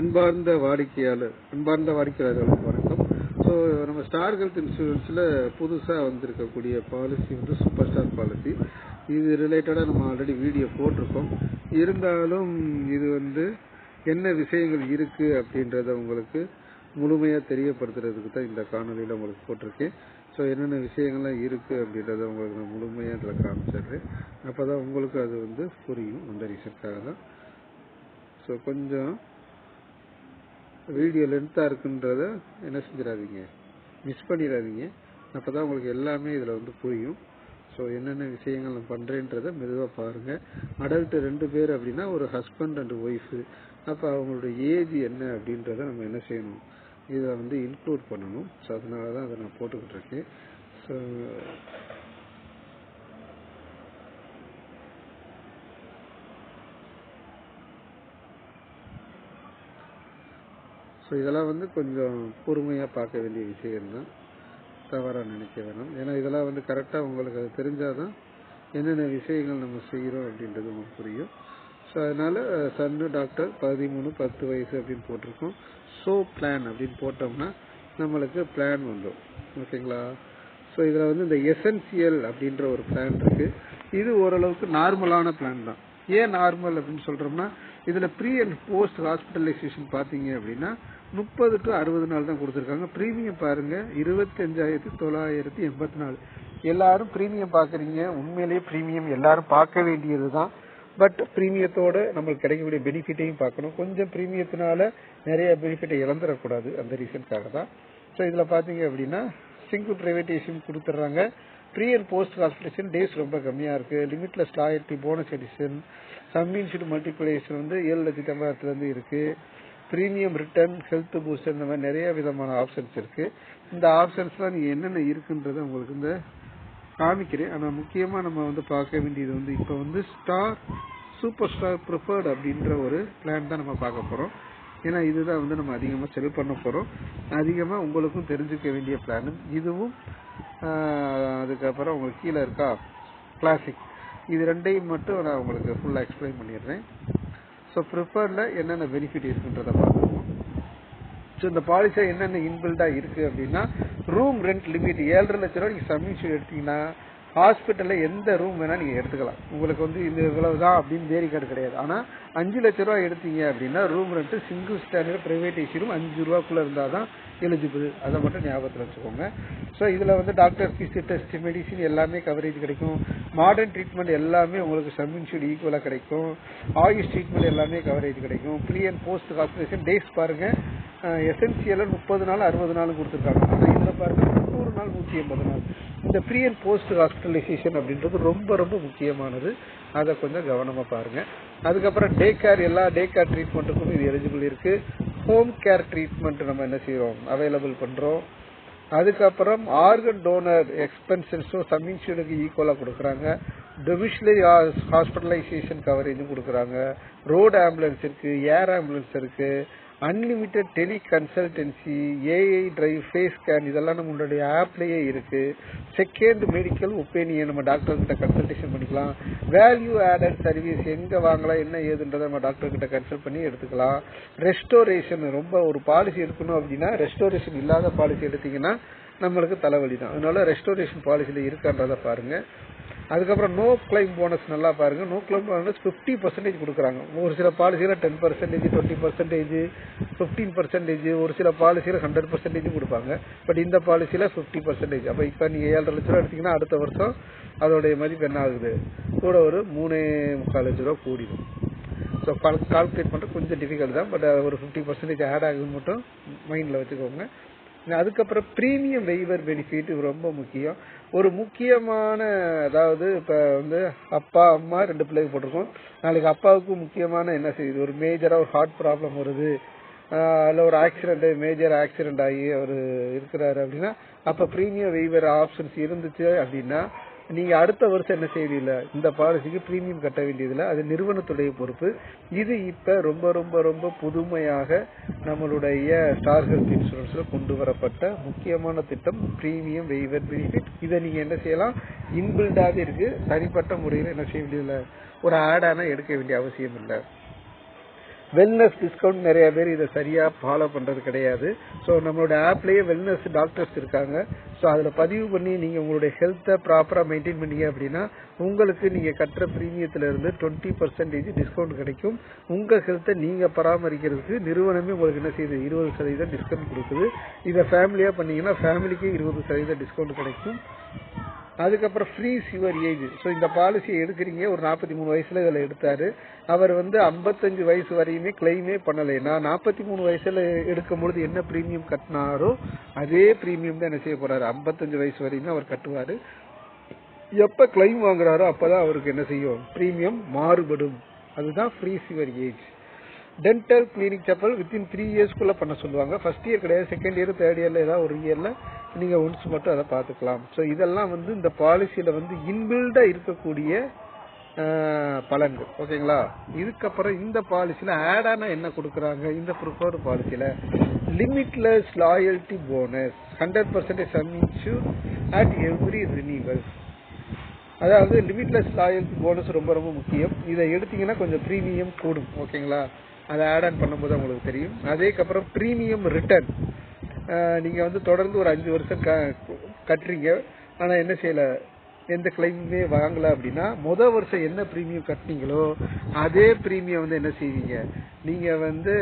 அன்பார்ந்த வாடிக்கையாளர் அன்பார்ந்த வாடிக்கையாளர்களுக்கு வணக்கம். ஸோ நம்ம ஸ்டார் ஹெல்த் இன்சூரன்ஸில் புதுசாக வந்திருக்கக்கூடிய பாலிசி வந்து சூப்பர் ஸ்டார் பாலிசி இது ரிலேட்டடாக நம்ம ஆல்ரெடி வீடியோ போட்டிருக்கோம். இருந்தாலும் இது வந்து என்ன விஷயங்கள் இருக்குது அப்படின்றத உங்களுக்கு முழுமையாக தெரியப்படுத்துறதுக்கு தான் இந்த காணொலியில் உங்களுக்கு போட்டிருக்கேன். ஸோ என்னென்ன விஷயங்கள்லாம் இருக்குது அப்படின்றத உங்களுக்கு நான் முழுமையாக இதில் காமிச்சிடுறேன். அப்போ தான் உங்களுக்கு அது வந்து புரியும். அந்த ரீசன்க்காக தான். ஸோ கொஞ்சம் வீடியோ லென்த்தாக இருக்குன்றத என்ன செஞ்சிடாதீங்க. மிஸ் பண்ணிடாதீங்க. அப்போ தான் உங்களுக்கு எல்லாமே இதில் வந்து புரியும். ஸோ என்னென்ன விஷயங்கள் நான் பண்ணுறேன்றதை மெதுவாக பாருங்கள் அடல்ட்டு ரெண்டு பேர் அப்படின்னா ஒரு ஹஸ்பண்ட் அண்ட் ஒய்ஃபு அப்போ அவங்களோட ஏஜ் என்ன அப்படின்றத நம்ம என்ன செய்யணும்? இதை வந்து இன்க்ளூட் பண்ணணும். ஸோ அதனால தான் அதை நான் போட்டுக்கிட்டு இருக்கேன். ஸோ ஸோ இதெல்லாம் வந்து கொஞ்சம் பொறுமையாக பார்க்க வேண்டிய விஷயம்தான். தவறாக நினைக்க வேணாம். ஏன்னா இதெல்லாம் வந்து கரெக்டாக உங்களுக்கு அது தெரிஞ்சாதான் என்னென்ன விஷயங்கள் நம்ம செய்கிறோம் அப்படின்றது உங்களுக்கு புரியும். ஸோ அதனால் சன்னு டாக்டர் பதிமூணு பத்து வயசு அப்படின்னு போட்டிருக்கோம். ஸோ பிளான் அப்படின்னு போட்டோம்னா நம்மளுக்கு பிளான் வந்துடும் ஓகேங்களா ஸோ இதில் வந்து இந்த எசென்சியல் அப்படின்ற ஒரு பிளான் இருக்கு. இது ஓரளவுக்கு நார்மலான பிளான் தான். ஏன் நார்மல் அப்படின்னு சொல்றோம்னா இதுல ப்ரீ அண்ட் போஸ்ட் ஹாஸ்பிட்டலைசேஷன் பாத்தீங்க அப்படின்னா முப்பது டு அறுபது நாள் தான் கொடுத்துருக்காங்க. ப்ரீமியம் பாருங்க இருபத்தஞ்சாயிரத்தி தொள்ளாயிரத்தி எண்பத்தி நாலு. எல்லாரும் ப்ரீமியம் பார்க்குறீங்க. உண்மையிலேயே ப்ரீமியம் எல்லாரும் பார்க்க வேண்டியது தான். பட் ப்ரீமியத்தோட நம்மளுக்கு கிடைக்கக்கூடிய பெனிஃபிட்டையும் பார்க்கணும். கொஞ்சம் ப்ரீமியத்தினால நிறைய பெனிஃபிட்டை இழந்துடக்கூடாது அந்த ரீசனுக்காக தான். ஸோ இதில் பார்த்தீங்க அப்படின்னா சிங்கிள் பிரைவேட்டேஷன் கொடுத்துட்றாங்க. Pre and post hospitalisation days ரொம்ப கம்மியாக இருக்குது limitless loyalty bonus addition sum insured multiplication வந்து ஏழு லட்சத்தி ஐம்பதாயிரத்துலேருந்து இருக்குது ப்ரீமியம் ரிட்டர்ன் ஹெல்த் பூஸ்டர் இந்த மாதிரி நிறைய விதமான ஆப்ஷன்ஸ் இருக்கு. இந்த ஆப்ஷன்ஸ்லாம் நீங்கள் என்னென்ன இருக்குன்றத உங்களுக்கு இந்த காமிக்கிறேன். ஆனால் முக்கியமாக நம்ம வந்து பார்க்க வேண்டியது வந்து இப்போ வந்து ஸ்டார் சூப்பர் ஸ்டார் ப்ரிஃபர்ட் அப்படின்ற ஒரு பிளான் தான் நம்ம பார்க்க போகிறோம் ஏன்னா இதுதான் வந்து நம்ம அதிகமாக செல் பண்ண போகிறோம் அதிகமாக உங்களுக்கும் தெரிஞ்சுக்க வேண்டிய பிளான் இதுவும் அதுக்கப்புறம் உங்களுக்கு கீழே இருக்கா? கிளாசிக் இது ரெண்டையும் மட்டும் நான் உங்களுக்கு ஃபுல்லாக எக்ஸ்பிளைன் பண்ணிடுறேன். ஸோ ப்ரிஃபர்டில் என்னென்ன பெனிஃபிட் இருக்குன்றத பார்த்துருவோம் ஸோ இந்த பாலிசியில் என்னென்ன இன்பில்டாக இருக்குது அப்படின்னா ரூம் ரெண்ட் லிமிட் ஏழரை லட்ச ரூபா நீங்கள் சப்மிஷன் எடுத்தீங்கன்னா ஹாஸ்பிட்டலில் எந்த ரூம் வேணால் நீங்கள் எடுத்துக்கலாம். உங்களுக்கு வந்து இந்த இவ்வளவு தான் அப்படின்னு வேரி கார்டு கிடையாது. ஆனால் அஞ்சு லட்ச ரூபா எடுத்தீங்க அப்படின்னா room rent single standard private ஏசியும் அஞ்சு ரூபாக்குள்ளே இருந்தால் தான் எலிஜிபிள் அதை மட்டும் ஞாபகத்தில் வச்சுக்கோங்க. ஸோ இதில் வந்து டாக்டர் ஃபீஸ் டெஸ்ட் மெடிசின் எல்லாமே கவரேஜ் கிடைக்கும். மாடர்ன் ட்ரீட்மெண்ட் எல்லாமே உங்களுக்கு சம்மின்ஷூட் ஈக்குவலாக கிடைக்கும். ஆயுஷ் ட்ரீட்மெண்ட் எல்லாமே கவரேஜ் கிடைக்கும். Pre and post hospitalisation days பாருங்கள் எசென்சியலாக முப்பது நாள் அறுபது நாள் கொடுத்துருக்காங்க. ஆனால் இதில் பாருங்கள் நூறு நாள் நூற்றி எண்பது நாள். இந்த ப்ரீ அண்ட் போஸ்ட் ஹாஸ்பிட்டலைசேஷன் அப்படின்றது ரொம்ப ரொம்ப முக்கியமானது. அதை கொஞ்சம் கவனமாக பாருங்கள் அதுக்கப்புறம் டே கேர் எல்லா டே கேர் ட்ரீட்மெண்ட்டுக்கும் இது எலிஜிபிள் இருக்குது ஹோம் கேர் ட்ரீட்மெண்ட் நம்ம என்ன செய்யறோம் அவைலபிள் பண்ணுறோம் அதுக்கப்புறம் ஆர்கன் டோனர் எக்ஸ்பென்சன்ஸும் சம்மின்ஷூனுக்கு ஈக்குவலாக கொடுக்குறாங்க. டொமிஷனரி ஹாஸ்பிட்டலைசேஷன் கவரேஜும் கொடுக்குறாங்க. ரோடு ஆம்புலன்ஸ் இருக்குது ஏர் ஆம்புலன்ஸ் இருக்குது unlimited tele consultancy AI drive face scan இதெல்லாம் நம்மளுடைய ஆப்லேயே இருக்கு. செகண்ட் மெடிக்கல் ஒப்பீனியன் நம்ம டாக்டர் கிட்ட கன்சல்டேஷன் பண்ணிக்கலாம். வேல்யூ ஆடட் சர்வீஸ் எங்க வாங்கலாம் என்ன ஏதுன்றதை நம்ம டாக்டர் கிட்ட கன்சல்ட் பண்ணி எடுத்துக்கலாம். ரெஸ்டோரேஷன் ரொம்ப ஒரு பாலிசி எடுக்கணும் அப்படின்னா ரெஸ்டோரேஷன் இல்லாத பாலிசி எடுத்தீங்கன்னா நம்மளுக்கு தலைவலி தான். அதனால ரெஸ்டோரேஷன் பாலிசியில் இருக்கான்றதை பாருங்க. அதுக்கப்புறம் நோ கிளைம் போனஸ் நல்லா பாருங்க. No claim bonus fifty percentage கொடுக்குறாங்க. ஒரு சில பாலிசியில் ten percentage twenty percentage fifteen percentage ஒரு சில பாலிசியில் ஹண்ட்ரட் பர்சன்டேஜ் கொடுப்பாங்க. பட் இந்த பாலிசியில் ஃபிஃப்டி பர்சன்டேஜ் அப்போ இப்போ நீங்கள் ஏழரை லட்ச ரூபா எடுத்தீங்கன்னா அடுத்த வருஷம் அதோடைய மதிப்பு என்ன ஆகுது? கூட ஒரு மூணே முக்கால் லட்ச ரூபா கூடிடும். ஸோ கால் கால்குலேட் பண்ணுறது கொஞ்சம் டிஃபிகல்ட் தான். பட் ஒரு ஃபிஃப்டி பர்சன்டேஜ் ஆட் ஆகுது மட்டும் மைண்டில் வச்சுக்கோங்க. அதுக்கப்புறம் ப்ரீமியம் வெய்வர் பெனிஃபிட் ரொம்ப முக்கியம். ஒரு முக்கியமான அதாவது இப்போ வந்து அப்பா அம்மா ரெண்டு பிள்ளைங்க போட்டிருக்கோம். நாளைக்கு அப்பாவுக்கு முக்கியமான என்ன செய்யுது? ஒரு மேஜராக ஒரு ஹார்ட் ப்ராப்ளம் வருது. அதில் ஒரு ஆக்சிடென்ட் மேஜர் ஆக்சிடென்ட் ஆகி அவர் இருக்கிறாரு அப்படின்னா அப்போ ப்ரீமியம் வெய்வர் ஆப்ஷன்ஸ் இருந்துச்சு அப்படின்னா நீங்க அடுத்த வருஷம் என்ன செய்யல இந்த பாலிசிக்கு பிரீமியம் கட்ட வேண்டியதில்லை. அது நிறுவனத்துடைய பொறுப்பு. இது இப்ப ரொம்ப ரொம்ப ரொம்ப புதுமையாக நம்மளுடைய ஸ்டார் ஹெல்த் இன்சூரன்ஸ்ல கொண்டு வரப்பட்ட முக்கியமான திட்டம் பிரீமியம் வெய்வர் பெனிஃபிட் இதை நீங்க என்ன செய்யலாம்? இன்பில்டாவே இருக்கு. தனிப்பட்ட முறையில் என்ன செய்ய வேண்டியதில்லை. ஒரு ஆடான எடுக்க வேண்டிய அவசியம் இல்லை. வெல்னஸ் டிஸ்கவுண்ட் நிறைய பேர் இதை சரியா ஃபாலோ பண்றது கிடையாது. ஸோ நம்மளோட ஆப்லயே வெல்னஸ் டாக்டர்ஸ் இருக்காங்க. ஸோ அதுல பதிவு பண்ணி நீங்க உங்களுடைய ஹெல்த்தை ப்ராப்பரா மெயின்டைன் பண்ணீங்க அப்படின்னா உங்களுக்கு நீங்க கட்டுற பிரீமியத்துல இருந்து டுவெண்ட்டி பர்சன்டேஜ் டிஸ்கவுண்ட் கிடைக்கும். உங்க ஹெல்த்தை நீங்க பராமரிக்கிறதுக்கு நிறுவனமே உங்களுக்கு என்ன செய்யுது? இருபது சதவீதம் டிஸ்கவுண்ட் கொடுக்குது. இதை ஃபேமிலியா பண்ணீங்கன்னா ஃபேமிலிக்கு இருபது சதவீதம் டிஸ்கவுண்ட் கிடைக்கும். அதுக்கப்புறம் ஃப்ரீஸ் யுவர் ஏஜ் ஸோ இந்த பாலிசியை எடுக்கிறீங்க. ஒரு நாற்பத்தி மூணு வயசுல இதில் எடுத்தாரு. அவர் வந்து ஐம்பத்தஞ்சு வயசு வரையுமே கிளைமே பண்ணலை. நான் நாற்பத்தி மூணு வயசுல எடுக்கும் பொழுது என்ன ப்ரீமியம் கட்டினாரோ அதே ப்ரீமியம் தான் என்ன செய்ய போறாரு. ஐம்பத்தஞ்சு வயசு வரையுமே அவர் கட்டுவாரு. எப்ப கிளைம் வாங்குறாரோ அப்பதான் அவருக்கு என்ன செய்யும்? ப்ரீமியம் மாறுபடும். அதுதான் freeze your age dental clinic chappal within three இயர்ஸ்க்குள்ளே பண்ண சொல்லுவாங்க. ஃபர்ஸ்ட் இயர் கிடையாது செகண்ட் இயர் தேர்ட் இயர்ல ஏதாவது ஒரு இயர்ல நீங்கள் ஒன்ஸ் மட்டும் அதை பார்த்துக்கலாம். ஸோ இதெல்லாம் வந்து இந்த பாலிசியில் வந்து இன்பில்டாக இருக்கக்கூடிய பலன்கள். ஓகேங்களா? இதுக்கப்புறம் இந்த பாலிசியில் ஆடானா என்ன கொடுக்குறாங்க? இந்த preferred பாலிசியில் limitless loyalty bonus hundred percentage sum at every renewal அதாவது லிமிட்லெஸ் லாயல்ட்டி போனஸ் ரொம்ப ரொம்ப முக்கியம். இதை எடுத்தீங்கன்னா கொஞ்சம் ப்ரீமியம் கூடும். ஓகேங்களா? அதை ஆட் ஆன் பண்ணும்போது உங்களுக்கு தெரியும். அதுக்கப்புறம் ப்ரீமியம் ரிட்டர்ன் நீங்கள் வந்து தொடர்ந்து ஒரு அஞ்சு வருஷம் க- கட்டுறீங்க. ஆனால் என்ன செய்யலை? எந்த கிளைமுமே வாங்கல அப்படின்னா முத வருஷம் என்ன ப்ரீமியம் கட்டினீங்களோ அதே ப்ரீமியம் வந்து என்ன செய்வீங்க? நீங்க வந்து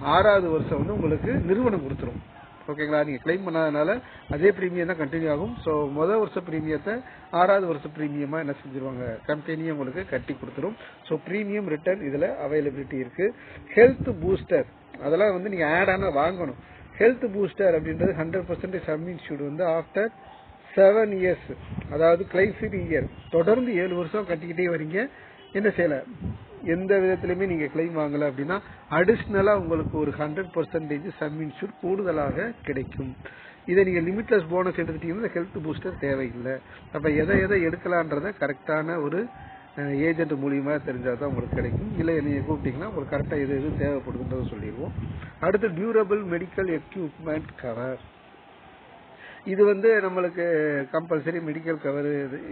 ஆறாவது வருஷம் வந்து உங்களுக்கு நிறுவனம் கொடுத்துரும். ஓகேங்களா நீங்கள் கிளைம் பண்ணாதனால அதே ப்ரீமியம் தான் கண்டினியூ ஆகும். ஸோ முதல் வருஷ ப்ரீமியத்தை ஆறாவது வருஷ ப்ரீமியமாக என்ன செஞ்சுருவாங்க? கம்பெனியும் உங்களுக்கு கட்டி கொடுத்துரும். ஸோ ப்ரீமியம் ரிட்டர்ன் இதில் அவைலபிலிட்டி இருக்கு. ஹெல்த் பூஸ்டர் அதெல்லாம் வந்து நீங்கள் ஆட் வாங்கணும். ஹெல்த் பூஸ்டர் அப்படின்றது ஹண்ட்ரட் பர்சன்டேஜ் சப்மின்ஷூட் வந்து ஆஃப்டர் செவன் இயர்ஸ் அதாவது கிளைசிட் இயர் தொடர்ந்து ஏழு வருஷம் கட்டிக்கிட்டே வரீங்க. என்ன செய்யலை? எந்த விதத்திலுமே நீங்க கிளைம் வாங்கல அப்படின்னா அடிஷ்னலா உங்களுக்கு ஒரு ஹண்ட்ரட் பர்சன்டேஜ் சம் இன்சூர் கூடுதலாக கிடைக்கும். இதை நீங்க லிமிட்லெஸ் போனஸ் எடுத்துட்டீங்கன்னா ஹெல்த் பூஸ்டர் தேவையில்லை. அப்ப எதை எதை எடுக்கலான்றத கரெக்டான ஒரு ஏஜென்ட் மூலியமா தெரிஞ்சாதான் உங்களுக்கு கிடைக்கும். இல்லை நீங்க கூப்பிட்டீங்கன்னா உங்களுக்கு கரெக்டா எது எது தேவைப்படுதுன்றதை சொல்லிடுவோம். அடுத்து டியூரபிள் மெடிக்கல் எக்யூப்மெண்ட் கவர் இது வந்து நம்மளுக்கு கம்பல்சரி மெடிக்கல் கவர்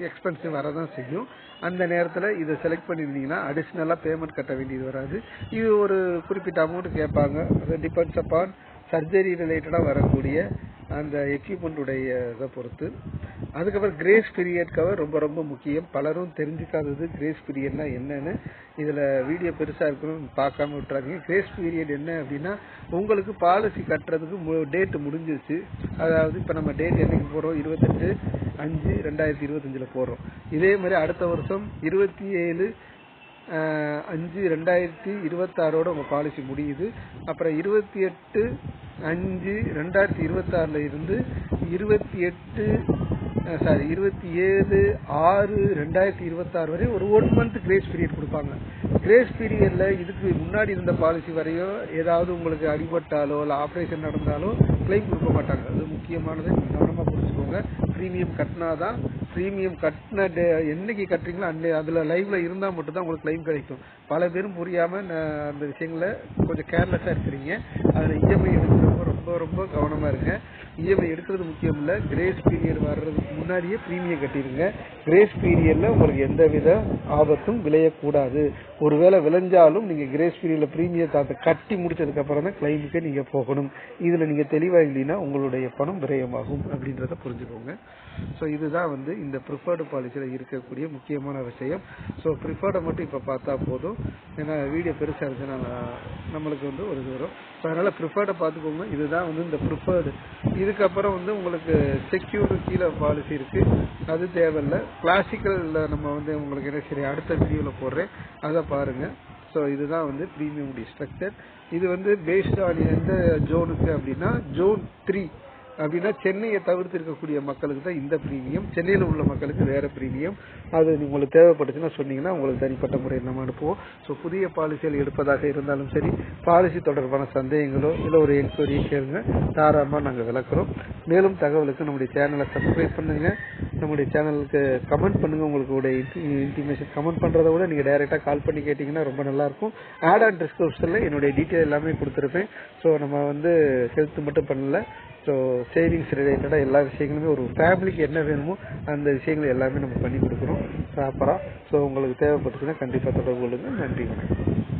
எக்ஸ்பென்சிவ் வரதான் செய்யும். அந்த நேரத்தில் இதை செலக்ட் பண்ணியிருந்தீங்கன்னா அடிஷ்னலாக பேமெண்ட் கட்ட வேண்டியது வராது. இது ஒரு குறிப்பிட்ட அமௌண்ட் கேட்பாங்க. அது டிபெண்ட்ஸ் அப்பான் சர்ஜரி ரிலேட்டடாக வரக்கூடிய அந்த எக்யூப்மெண்ட்டுடைய இதை பொறுத்து. அதுக்கப்புறம் கிரேஸ் பீரியட்காக ரொம்ப ரொம்ப முக்கியம். பலரும் தெரிஞ்சுக்காதது கிரேஸ் பீரியட்னா என்னன்னு இதுல வீடியோ பெருசா இருக்கணும் பார்க்காம விட்டுறாதீங்க. கிரேஸ் பீரியட் என்ன அப்படின்னா உங்களுக்கு பாலிசி கட்டுறதுக்கு டேட் முடிஞ்சிருச்சு. அதாவது இப்ப நம்ம டேட் என்னைக்கு போகிறோம் இருபத்தெட்டு அஞ்சு ரெண்டாயிரத்தி இருபத்தஞ்சுல போகிறோம் இதே மாதிரி அடுத்த வருஷம் இருபத்தி ஏழு அஞ்சு ரெண்டாயிரத்தி இருபத்தாறோட உங்க பாலிசி முடியுது. அப்புறம் இருபத்தி எட்டு அஞ்சு ரெண்டாயிரத்தி இருபத்தாறுல இருந்து இருபத்தி எட்டு சாரி இருபத்தி ஏழு ஆறு ரெண்டாயிரத்தி இருபத்தாறு வரை ஒரு ஒன் மந்த் கிரேஸ் பீரியட் கொடுப்பாங்க. கிரேஸ் பீரியட்ல இதுக்கு முன்னாடி இருந்த பாலிசி வரையும் ஏதாவது உங்களுக்கு அடிபட்டாலோ இல்லை ஆப்ரேஷன் நடந்தாலோ கிளைம் கொடுக்க மாட்டாங்க. அது முக்கியமானது கவனமாக கவனமா புரிஞ்சுக்கோங்க. கட்டினா கட்டினாதான் ப்ரீமியம் கட்டின டே- என்னைக்கு கட்டுறீங்களோ அன்னை அதில் லைவ்ல இருந்தால் மட்டும் தான் உங்களுக்கு கிளைம் கிடைக்கும். பல பேரும் புரியாமல் அந்த விஷயங்களை கொஞ்சம் கேர்லெஸ்ஸாக இருக்கிறீங்க. அதில் இஎம்ஐ எடுக்கிறப்ப ரொம்ப ரொம்ப கவனமா இருங்க. இஎம்ஐ எடுக்கிறது முக்கியம் இல்ல. கிரேஸ் பீரியட் வர்றதுக்கு முன்னாடியே பிரீமியம் கட்டிடுங்க. கிரேஸ் பீரியட்ல உங்களுக்கு எந்த வித ஆபத்தும் விளையக்கூடாது. ஒருவேளை விளைஞ்சாலும் நீங்க கிரேஸ் பீரியட்ல பிரீமியத்தை கட்டி முடிச்சதுக்கு அப்புறம் தான் கிளைமுக்கே நீங்க போகணும். இதுல நீங்க தெளிவா இல்லைன்னா உங்களுடைய பணம் விரயமாகும் அப்படின்றத புரிஞ்சுக்கோங்க. ஸோ இதுதான் வந்து இந்த ப்ரிஃபர்டு பாலிசியில் இருக்கக்கூடிய முக்கியமான விஷயம். ஸோ ப்ரிஃபர்டை மட்டும் இப்போ பார்த்தா போதும். ஏன்னா வீடியோ பெருசாக இருந்துச்சுன்னா நம்மளுக்கு வந்து ஒரு இது வரும். ஸோ அதனால் ப்ரிஃபர்டை பார்த்துக்கோங்க. இதுதான் வந்து இந்த ப்ரிஃபர்டு இதுக்கப்புறம் வந்து உங்களுக்கு செக்யூர்டு கீழே பாலிசி இருக்குது அது தேவையில்லை. கிளாசிக்கலில் நம்ம வந்து உங்களுக்கு என்ன சரி அடுத்த வீடியோவில் போடுறேன். அதை பாருங்கள் ஸோ இதுதான் வந்து ப்ரீமியம் ஸ்ட்ரக்சர் இது வந்து பேஸ்ட் ஆன் எந்த ஜோனுக்கு அப்படின்னா ஜோன் த்ரீ அப்படின்னா சென்னையை தவிர்த்து இருக்கக்கூடிய மக்களுக்கு தான் இந்த பிரீமியம் சென்னையில் உள்ள மக்களுக்கு வேற பிரீமியம் அது உங்களுக்கு தேவைப்பட்டுச்சுன்னா சொன்னீங்கன்னா உங்களுக்கு தனிப்பட்ட முறையில் நம்ம அனுப்புவோம். ஸோ புதிய பாலிசிகள் எடுப்பதாக இருந்தாலும் சரி பாலிசி தொடர்பான சந்தேகங்களோ இல்லை ஒரு என்கொயரியோ கேளுங்க. தாராளமாக நாங்கள் விளக்குறோம். மேலும் தகவலுக்கு நம்முடைய சேனலை சப்ஸ்கிரைப் பண்ணுங்க. நம்முடைய சேனலுக்கு கமெண்ட் பண்ணுங்க. உங்களுக்கு இன்டிமேஷன் கமெண்ட் பண்ணுறத விட நீங்கள் டைரெக்டாக கால் பண்ணி கேட்டிங்கன்னா ரொம்ப நல்லாயிருக்கும் ஆட் அண்ட் டிஸ்கிரிப்ஷனில் என்னுடைய டீட்டெயில் எல்லாமே கொடுத்துருப்பேன். ஸோ நம்ம வந்து ஹெல்த் மட்டும் பண்ணல ஸோ சேவிங்ஸ் ரிலேட்டடாக எல்லா விஷயங்களுமே ஒரு ஃபேமிலிக்கு என்ன வேணுமோ அந்த விஷயங்கள் எல்லாமே நம்ம பண்ணி கொடுக்குறோம் ப்ராப்பராக ஸோ உங்களுக்கு தேவைப்பட்டுச்சுன்னா கண்டிப்பாக தொடர்பு கொள்ளுங்கள் நன்றி வணக்கம்.